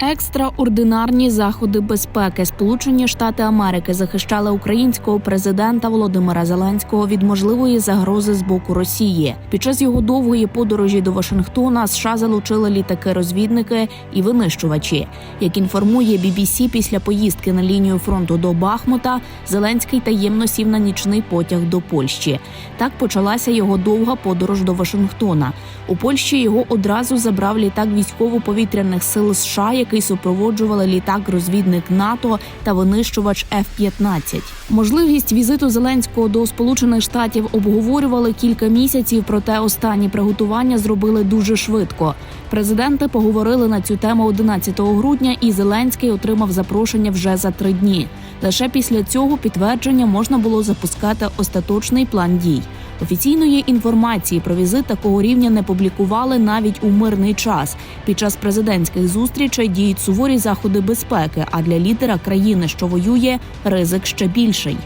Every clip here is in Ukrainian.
Екстраординарні заходи безпеки Сполучені Штати Америки захищали українського президента Володимира Зеленського від можливої загрози з боку Росії. Під час його довгої подорожі до Вашингтона США залучили літаки-розвідники і винищувачі. Як інформує BBC, після поїздки на лінію фронту до Бахмута Зеленський таємно сів на нічний потяг до Польщі. Так почалася його довга подорож до Вашингтона. У Польщі його одразу забрав літак військово-повітряних сил США, який супроводжували літак-розвідник НАТО та винищувач F-15. Можливість візиту Зеленського до Сполучених Штатів обговорювали кілька місяців, проте останні приготування зробили дуже швидко. Президенти поговорили на цю тему 11 грудня, і Зеленський отримав запрошення вже за три дні. Лише після цього підтвердження можна було запускати остаточний план дій. Офіційної інформації про візит такого рівня не публікували навіть у мирний час. Під час президентських зустрічей діють суворі заходи безпеки. А для лідера країни, що воює, ризик ще більший.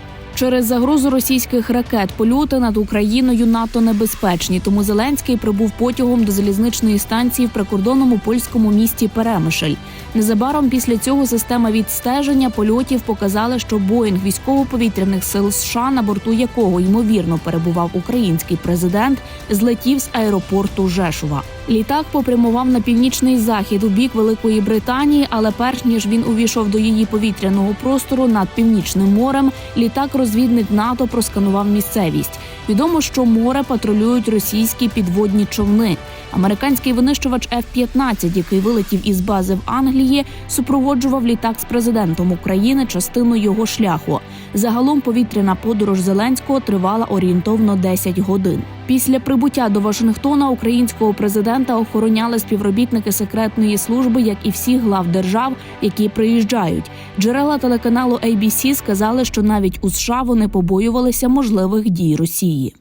Через загрозу російських ракет польоти над Україною НАТО небезпечні, тому Зеленський прибув потягом до залізничної станції в прикордонному польському місті Перемишль. Незабаром після цього система відстеження польотів показала, що Боїнг військово-повітряних сил США, на борту якого ймовірно перебував український президент, злетів з аеропорту Жешува. Літак попрямував на північний захід у бік Великої Британії, але перш ніж він увійшов до її повітряного простору над північним морем, літак-розвідник НАТО просканував місцевість. Відомо, що море патрулюють російські підводні човни. Американський винищувач F-15, який вилетів із бази в Англії, супроводжував літак з президентом України частину його шляху. Загалом повітряна подорож Зеленського тривала орієнтовно 10 годин. Після прибуття до Вашингтона українського президента охороняли співробітники секретної служби, як і всіх глав держав, які приїжджають. Джерела телеканалу ABC сказали, що навіть у США вони побоювалися можливих дій Росії.